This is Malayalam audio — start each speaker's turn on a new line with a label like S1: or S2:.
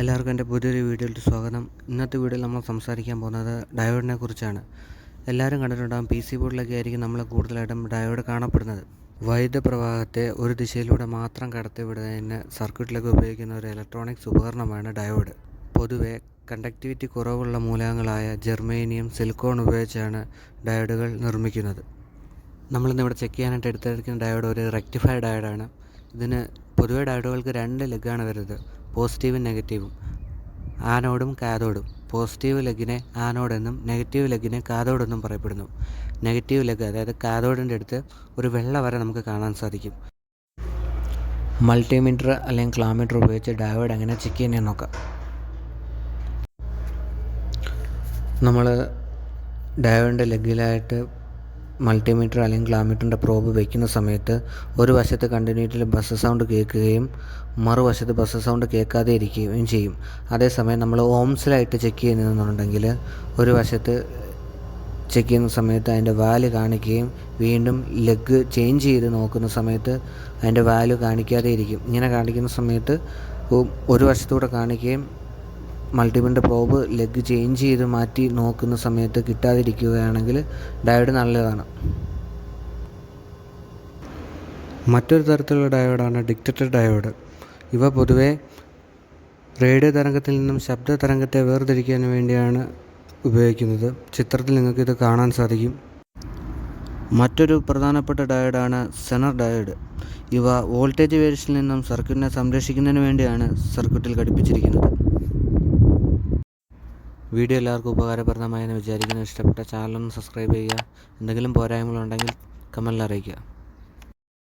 S1: എല്ലാവർക്കും എന്റെ പുതിയൊരു വീഡിയോയിലേക്ക് സ്വാഗതം. ഇന്നത്തെ വീഡിയോയിൽ നമ്മൾ സംസാരിക്കാൻ പോകുന്നത് ഡയോഡിനെ കുറിച്ചാണ്. എല്ലാവരും കണ്ടിട്ടുണ്ടാകും പി സി ബോർഡിലൊക്കെ ആയിരിക്കും നമ്മൾ കൂടുതലായിട്ടും ഡയോഡ് കാണപ്പെടുന്നത്. വൈദ്യുത പ്രവാഹത്തെ ഒരു ദിശയിലൂടെ മാത്രം കടത്തിവിടുന്നതിന് സർക്യൂട്ടിലൊക്കെ ഉപയോഗിക്കുന്ന ഒരു ഇലക്ട്രോണിക്സ് ഉപകരണമാണ് ഡയോഡ്. പൊതുവെ കണ്ടക്ടിവിറ്റി കുറവുള്ള മൂലകങ്ങളായ ജെർമേനിയം സിലിക്കോൺ ഉപയോഗിച്ചാണ് ഡയോഡുകൾ നിർമ്മിക്കുന്നത്. നമ്മളിന്ന് ഇവിടെ ചെക്ക് ചെയ്യാനായിട്ട് എടുത്തിരിക്കുന്ന ഡയോഡ് ഒരു റെക്ടിഫൈഡ് ഡയോഡാണ്. ഇതിന് പൊതുവെ ഡയോഡുകൾക്ക് രണ്ട് ലെഗാണ് വരുന്നത്. പോസിറ്റീവും നെഗറ്റീവും. ആനോഡും കാഥോഡും പോസിറ്റീവ് ലെഗിനെ ആനോഡെന്നും നെഗറ്റീവ് ലെഗിനെ കാതോടെന്നും പറയപ്പെടുന്നു. നെഗറ്റീവ് ലെഗ് അതായത് കാതോടിന്റെ അടുത്ത് ഒരു വെള്ള വര നമുക്ക് കാണാൻ സാധിക്കും. മൾട്ടിമീറ്റർ അല്ലെങ്കിൽ ക്ലാമീറ്റർ ഉപയോഗിച്ച് ഡയോഡ് എങ്ങനെ ചെക്ക് ചെയ്യുന്നതെന്ന് നോക്കാം. നമ്മൾ ഡയോഡിന്റെ ലെഗിലായിട്ട് മൾട്ടിമീറ്റർ അല്ലെങ്കിൽ ക്ലാമീറ്ററിന്റെ പ്രോബ് വയ്ക്കുന്ന സമയത്ത് ഒരു വശത്ത് കണ്ടിന്യൂറ്റിൽ ബസ് സൗണ്ട് കേൾക്കുകയും മറുവശത്ത് ബസ് സൗണ്ട് കേൾക്കാതെ ഇരിക്കുകയും ചെയ്യും. അതേസമയം നമ്മൾ ഓംസിലായിട്ട് ചെക്ക് ചെയ്യുന്നുണ്ടെങ്കിൽ ഒരു വശത്ത് ചെക്ക് ചെയ്യുന്ന സമയത്ത് അതിന്റെ വാല്യൂ കാണിക്കുകയും വീണ്ടും ലെഗ് ചേഞ്ച് ചെയ്ത് നോക്കുന്ന സമയത്ത് അതിന്റെ വാല്യൂ കാണിക്കാതെ ഇരിക്കും. ഇങ്ങനെ കാണിക്കുന്ന സമയത്ത് ഒരു വശത്തൂടെ കാണിക്കുകയും മൾട്ടിമീറ്റർ പ്രോബ് ലെഗ് ചേഞ്ച് ചെയ്ത് മാറ്റി നോക്കുന്ന സമയത്ത് കിട്ടാതിരിക്കുകയാണെങ്കിൽ ഡയോഡ് നല്ലതാണ്. മറ്റൊരു തരത്തിലുള്ള ഡയോഡാണ് ഡിക്റ്റഡ് ഡയോഡ് ഇവ പൊതുവെ റേഡിയോ തരംഗത്തിൽ നിന്നും ശബ്ദ തരംഗത്തെ വേർതിരിക്കാൻ വേണ്ടിയാണ് ഉപയോഗിക്കുന്നത്. ചിത്രത്തിൽ നിങ്ങൾക്ക് ഇത് കാണാൻ സാധിക്കും. മറ്റൊരു പ്രധാനപ്പെട്ട ഡയോഡാണ് സെനർ ഡയോഡ് ഇവ വോൾട്ടേജ് വേരിയേഷനിൽ നിന്നും സർക്യൂട്ടിനെ സംരക്ഷിക്കുന്നതിന് വേണ്ടിയാണ് സർക്യൂട്ടിൽ ഘടിപ്പിച്ചിരിക്കുന്നത്. വീഡിയോ എല്ലാവർക്കും ഉപകാരപ്രദമായെന്ന് വിചാരിക്കുന്നു. ഇഷ്ടപ്പെട്ട ചാനലൊന്ന് സബ്സ്ക്രൈബ് ചെയ്യുക. എന്തെങ്കിലും പോരായ്മകളുണ്ടെങ്കിൽ കമന്റിൽ അറിയിക്കുക.